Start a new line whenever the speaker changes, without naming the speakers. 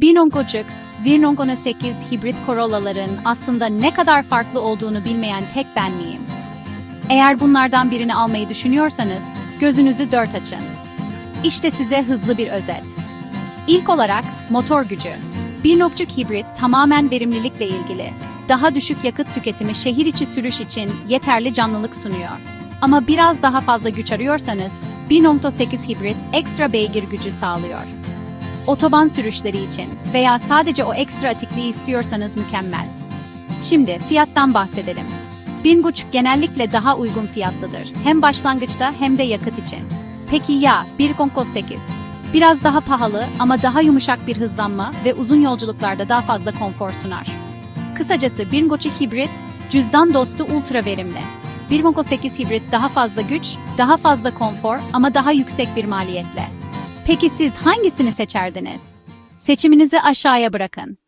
1.8, 1.8 hibrit Corolla'ların aslında ne kadar farklı olduğunu bilmeyen tek ben miyim? Eğer bunlardan birini almayı düşünüyorsanız, gözünüzü dört açın. İşte size hızlı bir özet. İlk olarak motor gücü. 1.0 hibrit tamamen verimlilikle ilgili. Daha düşük yakıt tüketimi şehir içi sürüş için yeterli canlılık sunuyor. Ama biraz daha fazla güç arıyorsanız 1.8 hibrit ekstra beygir gücü sağlıyor. Otoban sürüşleri için veya sadece o ekstra atikliği istiyorsanız mükemmel. Şimdi fiyattan bahsedelim. 1.5 genellikle daha uygun fiyatlıdır. Hem başlangıçta hem de yakıt için. Peki ya 1.8? Biraz daha pahalı ama daha yumuşak bir hızlanma ve uzun yolculuklarda daha fazla konfor sunar. Kısacası 1.5 hibrit, cüzdan dostu ultra verimli. 1.8 hibrit daha fazla güç, daha fazla konfor ama daha yüksek bir maliyetle. Peki siz hangisini seçerdiniz? Seçiminizi aşağıya bırakın.